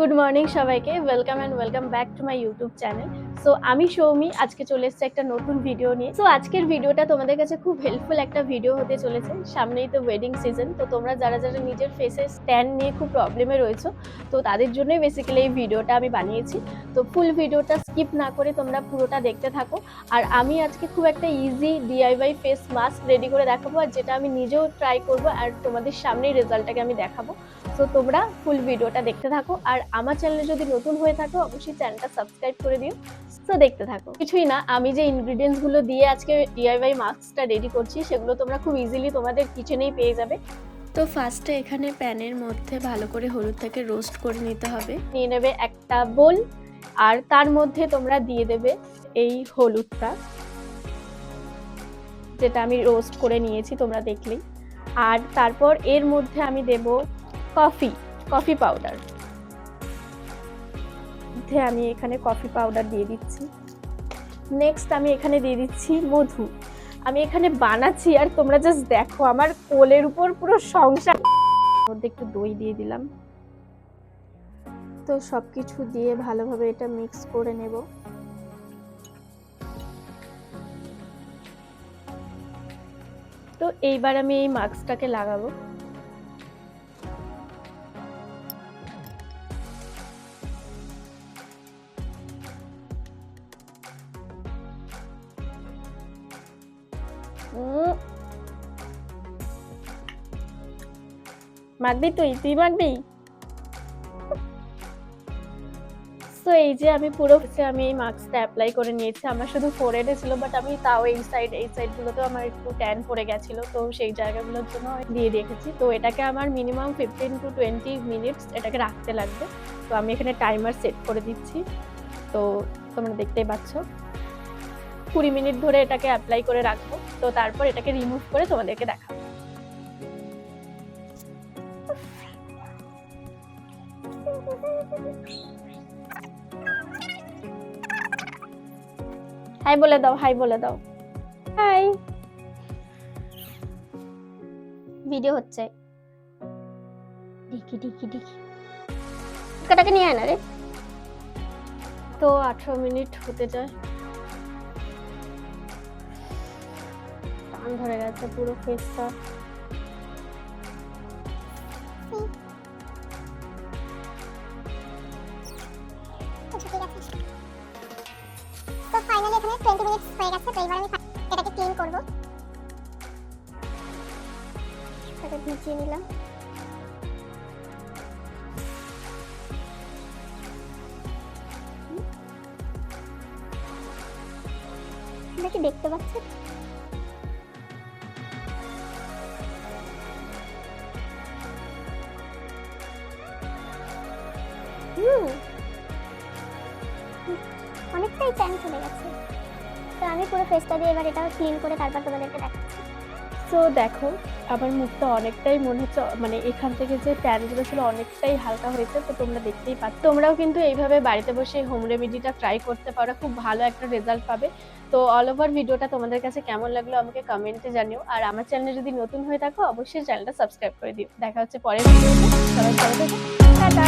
Good morning সবাইকে welcome and welcome back to my YouTube channel so আমি সৌমি, আজকে চলে এসেছি একটা নতুন ভিডিও নিয়ে। সো আজকের ভিডিওটা তোমাদের কাছে খুব হেল্পফুল একটা ভিডিও হতে চলেছে। সামনেই তো ওয়েডিং সিজন তো তোমরা যারা যারা নিজের ফেসে স্ট্যান্ড নিয়ে খুব প্রবলেমে রয়েছো, তো তাদের জন্যই বেসিক্যালি এই ভিডিওটা আমি বানিয়েছি। তো ফুল ভিডিওটা স্কিপ না করে তোমরা পুরোটা দেখতে থাকো। আর আমি আজকে খুব একটা easy DIY face mask ready করে দেখাবো, আর যেটা আমি নিজেও ট্রাই করব, আর তোমাদের সামনেই রেজাল্টটাকে আমি দেখাবো। তো তোমরা ফুল ভিডিওটা দেখতে থাকো। আর আমার চ্যানেলে যদি নতুন হয়ে থাকো, অবশ্যই চ্যানেলটা সাবস্ক্রাইব করে দিও। তো দেখতে থাকো। কিছুই না আমি যে ইনগ্রিডিয়েন্টসগুলো দিয়ে আজকে ডিআইওয়াই মাস্কটা রেডি করছি সেগুলো তোমরা খুব ইজিলি তোমাদের কিচেনেই পেয়ে যাবে। তো ফার্স্টে এখানে প্যানের মধ্যে ভালো করে হলুদটাকে রোস্ট করে নিতে হবে। নিয়ে নেবে একটা বোল আর তার মধ্যে তোমরা দিয়ে দেবে এই হলুদটা যেটা আমি রোস্ট করে নিয়েছি তোমরা দেখলেই। আর তারপর এর মধ্যে আমি দেব কফি কফি পাউডার মধ্যে আমি এখানে কফি পাউডার দিয়ে দিচ্ছি। নেক্সট আমি এখানে দিয়ে দিচ্ছি মধু। আমি এখানে বানাচ্ছি, আর তোমরা জাস্ট দেখো, আমার কোলের উপর পুরো সংসার। মধ্যে একটু দই দিয়ে দিলাম। তো সব কিছু দিয়ে ভালোভাবে এটা মিক্স করে নেব। তো এইবার আমি এই মাস্কটাকে লাগাবো। মাখবি তুই তুই মাখবি? তো এই যে আমি পুরো হচ্ছে আমি এই মাস্কটা অ্যাপ্লাই করে নিয়েছি। আমার শুধু ফোরহেডে ছিল বাট আমি তাও এই সাইড এই সাইডগুলোতেও আমার একটু ট্যান পড়ে গেছিল। তো সেই জায়গাগুলোর জন্য দিয়ে রেখেছি। তো এটাকে আমার minimum fifteen to twenty minutes এটাকে রাখতে লাগবে। তো আমি এখানে টাইমার সেট করে দিচ্ছি। তো তোমরা দেখতেই পাচ্ছ। কুড়ি মিনিট ধরে এটাকে অ্যাপ্লাই করে রাখব। তো তারপর এটাকে রিমুভ করে তোমাদেরকে দেখাবো। হাই বলে দাও হাই বলে দাও। হাই ভিডিও হচ্ছে। ডিকি ডিকি ডিকি কাটাকে নিয়ে আয় না রে। তো আঠারো মিনিট হতে যায়। টান ধরে গেছে, পুরো ফেসটা ঠিক আছে তো ফাইনালি এখানে 20 মিনিটস গেছে, তো এবার আমি এটাকে ক্লিন করব। এটা ভিজিয়ে নিলাম। দেখতে পাচ্ছ? অনেকটাই ট্যান চলে গেছে। তো আমি পুরো ফেসটা দিয়ে এবার এটা ক্লিন করে তারপর তোমাদেরকে দেখাচ্ছি। তো দেখো আমার মুখটা অনেকটাই মনে হচ্ছে মানে এখান থেকে যে ট্যানগুলো ছিল অনেকটাই হালকা হয়েছে তো তোমরা দেখতেই পাচ্ছ। তোমরাও কিন্তু এইভাবে বাড়িতে বসে হোম রেমেডিটা ট্রাই করতে পারো খুব ভালো একটা রেজাল্ট পাবে। তো অল ওভার ভিডিওটা তোমাদের কাছে কেমন লাগল আমাকে কমেন্টে জানিও। আর আমার চ্যানেলে যদি নতুন হয়ে থাকো অবশ্যই চ্যানেলটা সাবস্ক্রাইব করে দিও। দেখা হচ্ছে পরের ভিডিওতে সবাই ভালো থেকো। টাটা